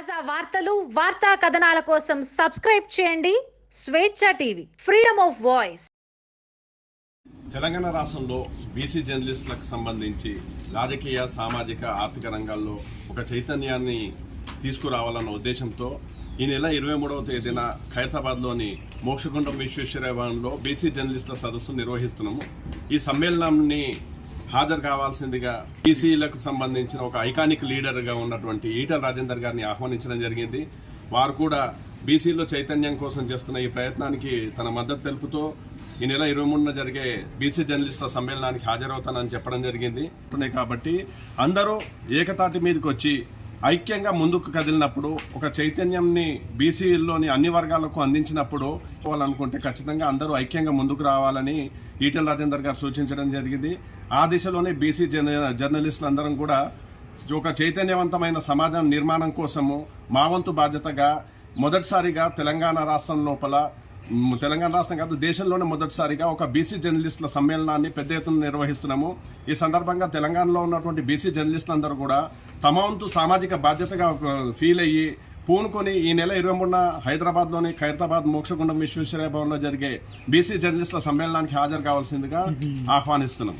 తాజా వార్తలు వార్తా కథనాల కోసం సబ్స్క్రైబ్ చేయండి. Swechha TV freedom of voice. Telangana రాష్ట్రంలో బీసీ జర్నలిస్టులకు సంబంధించి రాజకీయ సామాజిక ఆర్థిక రంగాల్లో ఒక చైతన్యాన్ని తీసుకురావాలన్న ఉద్దేశంతో ఈ నెల ఇరవై మూడవ తేదీన ఖైరతాబాద్లోని మోక్షగుండం విశ్వేశ్వర భవన్లో బీసీ జర్నలిస్టుల సదస్సు నిర్వహిస్తున్నాము. ఈ సమ్మేళనాన్ని హాజరు కావాల్సిందిగా బీసీలకు సంబంధించిన ఒక ఐకానిక్ లీడర్గా ఉన్నటువంటి ఈటల రాజేందర్ గారిని ఆహ్వానించడం జరిగింది. వారు కూడా బీసీలో చైతన్యం కోసం చేస్తున్న ఈ ప్రయత్నానికి తన మద్దతు తెలుపుతూ ఈ నెల ఇరవై మూడున జరిగే బీసీ జర్నలిస్టుల సమ్మేళనానికి హాజరవుతానని చెప్పడం జరిగింది. కాబట్టి అందరూ ఏకతాటి మీదకి వచ్చి ఐక్యంగా ముందుకు కదిలినప్పుడు ఒక చైతన్యంని బీసీలోని అన్ని వర్గాలకు అందించినప్పుడు పోవాలనుకుంటే ఖచ్చితంగా అందరూ ఐక్యంగా ముందుకు రావాలని ఈటెల రాజేందర్ గారు సూచించడం జరిగింది. ఆ దిశలోనే బీసీ జర్న- జర్నలిస్టులు అందరం కూడా ఒక చైతన్యవంతమైన సమాజం నిర్మాణం కోసము మా వంతు బాధ్యతగా మొదటిసారిగా తెలంగాణ రాష్ట్రం లోపల తెలంగాణ రాష్ట్రం కాదు దేశంలోనే మొదటిసారిగా ఒక బీసీ జర్నలిస్టుల సమ్మేళనాన్ని పెద్ద ఎత్తున నిర్వహిస్తున్నాము. ఈ సందర్భంగా తెలంగాణలో ఉన్నటువంటి బీసీ జర్నలిస్టులందరూ కూడా తమ వంతు సామాజిక బాధ్యతగా ఫీల్ అయ్యి పూనుకొని ఈ నెల ఇరవై మూడున హైదరాబాద్లోని ఖైరతాబాద్ మోక్షగుండం విశ్వేశ్వరయ్య భవన్లో జరిగే బీసీ జర్నలిస్టుల సమ్మేళనానికి హాజరు కావాల్సిందిగా ఆహ్వానిస్తున్నాం.